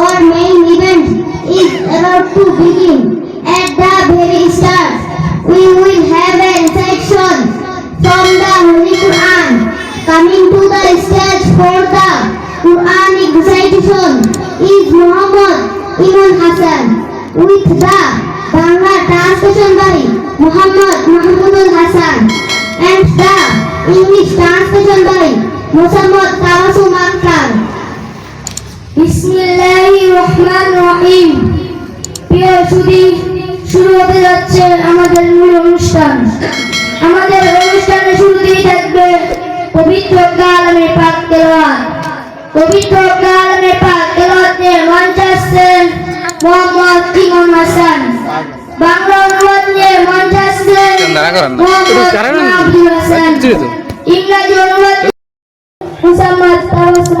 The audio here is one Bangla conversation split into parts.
our main event is about to begin. At the very start, we will have a recitation from the Holy Quran. Coming to the stage for the Quranic recitation is Muhammad Iman Hassan with the Bangla translation by Muhammad Mahmudul Hassan and the English translation by Muhammad Tawasuman Khan. বিসমিল্লাহির রহমানির রহিম প্রিয় সুধী শুরু হতে যাচ্ছে আমাদের মূল অনুষ্ঠান আমাদের অনুষ্ঠানের শুরুতেই থাকবে পবিত্র কালামে পাক তেলাওয়াত পবিত্র কালামে পাক তেলাওয়াতে মঞ্চে আসছেন মোহাম্মদ ইমাম হাসান বাংলা অনুবাদ নিয়ে মঞ্চে আসছেন। মোহাম্মদ। আব্দুল হাসান। ইংরাজি অনুবাদ মুসাম্মদ তাবাসসুম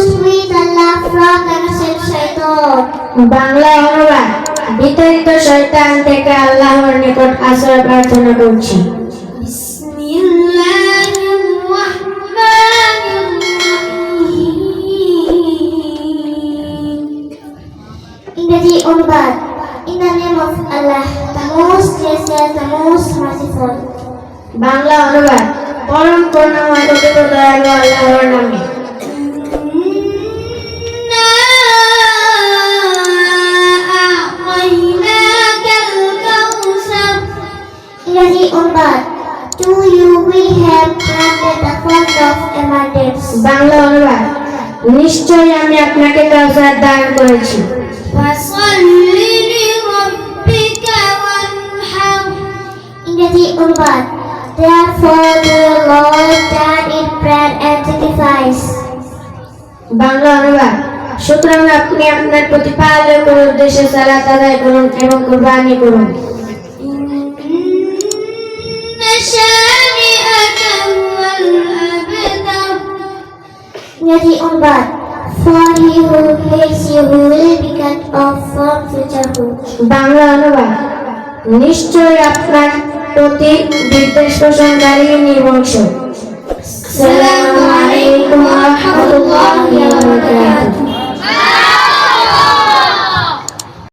বাংলা অনুবাদ বিতাড়িত শয়তান থেকে আল্লাহর নিকট আশ্রয় প্রার্থনা করছি। অনুবাদ In the name of Allah, the most gracious, the most merciful. Bangla অনুবাদ পরম করুণাময় দয়ালু আল্লাহর নামে। To you will have Bangla অনুবাদ। নিশ্চয়ই আমি আপনাকে কাউসার দান করেছি। ইংরেজি অনুবাদ। Therefore the Lord in prayer and sacrifice. Bangla অনুবাদ। সুতরাং আপনি আপনার প্রতিপালকের উদ্দেশ্যে সালাত আদায় করুন এবং কুরবানি করুন। ইংরেজি অনুবাদ For he who hates you will be cut off from futurehood. Bangla অনুবাদ। নিশ্চয় আপনার প্রতি বিদ্বেষ পোষণকারী নির্বংশ